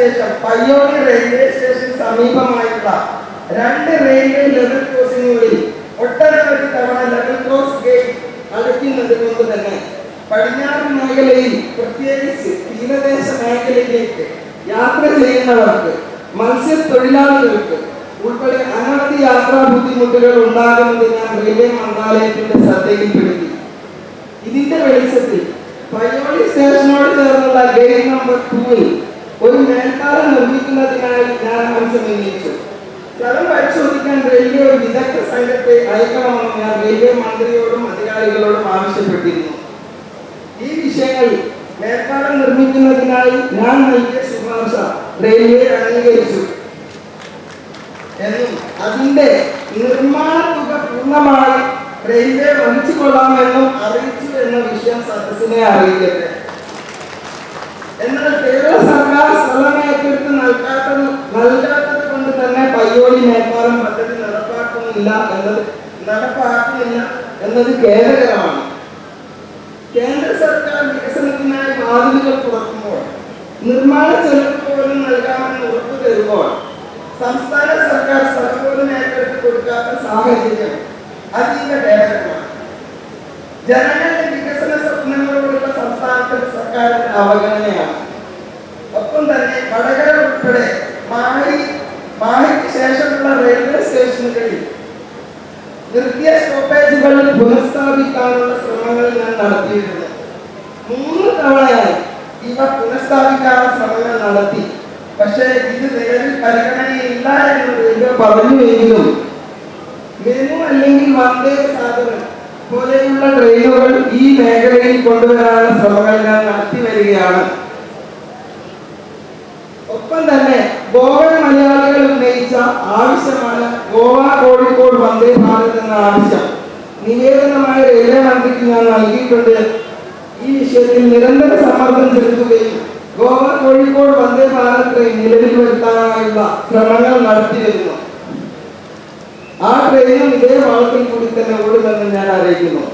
ശേഷം Payyoli railway station സമീപമായിട്ടുള്ള രണ്ട് railway level ക്രോസിംഗുകളിൽ ഒട്ടനവധി തവണ ലെവൽ ക്രോസ് ഗേറ്റ് അടയ്ക്കുന്നത് കൊണ്ട് തന്നെ പടിഞ്ഞാറ് മേഖലയിൽ പ്രത്യേകിച്ച് തീരദേശ മേഖലയിലേക്ക് യാത്ര ചെയ്യുന്നവർക്ക് മത്സ്യത്തൊഴിലാളികൾക്ക് ഉൾപ്പെടെ അനവധി യാത്രാ ബുദ്ധിമുട്ടുകൾ ഉണ്ടാകുന്നത് ഞാൻ റെയിൽവേ മന്ത്രാലയത്തിന്റെ ശ്രദ്ധയിൽപ്പെടുത്തി. ഇതിന്റെ വെളിച്ചത്തിൽ പയ്യോളി സ്റ്റേഷനോട് ചേർന്നുള്ള ഗേറ്റ് നമ്പർ ടൂവിൽ ഒരു മേൽപ്പാലം നിർമ്മിക്കുന്നതിനായി ഞാൻ ആവശ്യം സമീപിച്ചു സ്ഥലം പരിശോധിക്കാൻ റെയിൽവേ ഒരു വിദഗ്ധ സംഘത്തെ അയക്കണമെന്ന് ഞാൻ റെയിൽവേ മന്ത്രിയോടും അധികാരികളോടും ആവശ്യപ്പെട്ടിരുന്നു. ഈ വിഷയങ്ങളിൽ മേൽപ്പാലം നിർമ്മിക്കുന്നതിനായി ഞാൻ നൽകിയ ശുപാർശ റെയിൽവേ അംഗീകരിച്ചു. എന്നും അതിന്റെ നിർമ്മാണ തുക പൂർണമായി റെയിൽവേ വഹിച്ചു കൊള്ളാമെന്നും അറിയിച്ചു എന്ന വിഷയം സദസ്സിനെ അറിയിക്കട്ടെ. എന്നാൽ കേരള സർക്കാർ സ്ഥലം ഏറ്റെടുത്ത് നൽകാത്തത് നൽകാത്തത് കൊണ്ട് തന്നെ പയ്യോളി മേൽപ്പാലം പദ്ധതി നടപ്പാക്കുന്നില്ല എന്നത് നടപ്പാക്കുന്നില്ല എന്നത് ഖേദകരമാണ് കേന്ദ്ര സർക്കാർ വികസനത്തിനായി വാതിലുകൾ തുറക്കുമ്പോൾ നിർമ്മാണ ചെലവ് പോലും നൽകാമെന്ന് ഉറപ്പു തരുമ്പോൾ സംസ്ഥാന സർക്കാർ പോലും ഏറ്റെടുത്ത് കൊടുക്കാത്ത സാഹചര്യം അതീവ ഖേദകരമാണ് ജനങ്ങളുടെ വികസന സ്വപ്നങ്ങളോടുള്ള സംസ്ഥാനത്തെ സർക്കാരിന്റെ അവഗണനയാണ്. ഒപ്പം തന്നെ വടകര ഉൾപ്പെടെ മാഹി മാഹിക്ക് ശേഷമുള്ള റെയിൽവേ സ്റ്റേഷനുകളിൽ നിർത്തിയ സ്റ്റോപ്പേജുകൾ പുനഃസ്ഥാപിക്കാനുള്ള ശ്രമങ്ങൾ ഞാൻ നടത്തിയിരുന്നു മൂന്ന് തവണയായി ഇവ പുനഃസ്ഥാപിക്കാനുള്ള ശ്രമങ്ങൾ നടത്തി. പക്ഷേ ഇത് നിലവിൽ പരിഗണനയില്ല എന്ന് റെയിൽവേ പറഞ്ഞുവെങ്കിലും മെനു അല്ലെങ്കിൽ വന്ദേ സാധനം പോലെയുള്ള ട്രെയിനുകൾ ഈ മേഖലയിൽ കൊണ്ടുവരാനുള്ള ശ്രമങ്ങൾ ഞാൻ നടത്തി വരികയാണ്. ഒപ്പം തന്നെ ഗോവൻ മലയാളികൾ ഉന്നയിച്ച ആവശ്യമാണ് ഗോവ കോഴിക്കോട് വന്ദേ റെയിൽവേ മന്ത്രിക്ക് ഞാൻ നൽകിയിട്ടുണ്ട് ഈ വിഷയത്തിൽ നിരന്തര സമ്മർദ്ദം ചെലുത്തുകയും ഗോവ കോഴിക്കോട് വന്ദേ ഭാരത് ട്രെയിൻ നിലവിൽ വരുത്താനായുള്ള ശ്രമങ്ങൾ നടത്തി വരുന്നു. ആ ട്രെയിനും ഇതേ വളത്തിൽ കൂടി തന്നെ ഓടുമെന്ന് ഞാൻ അറിയിക്കുന്നു.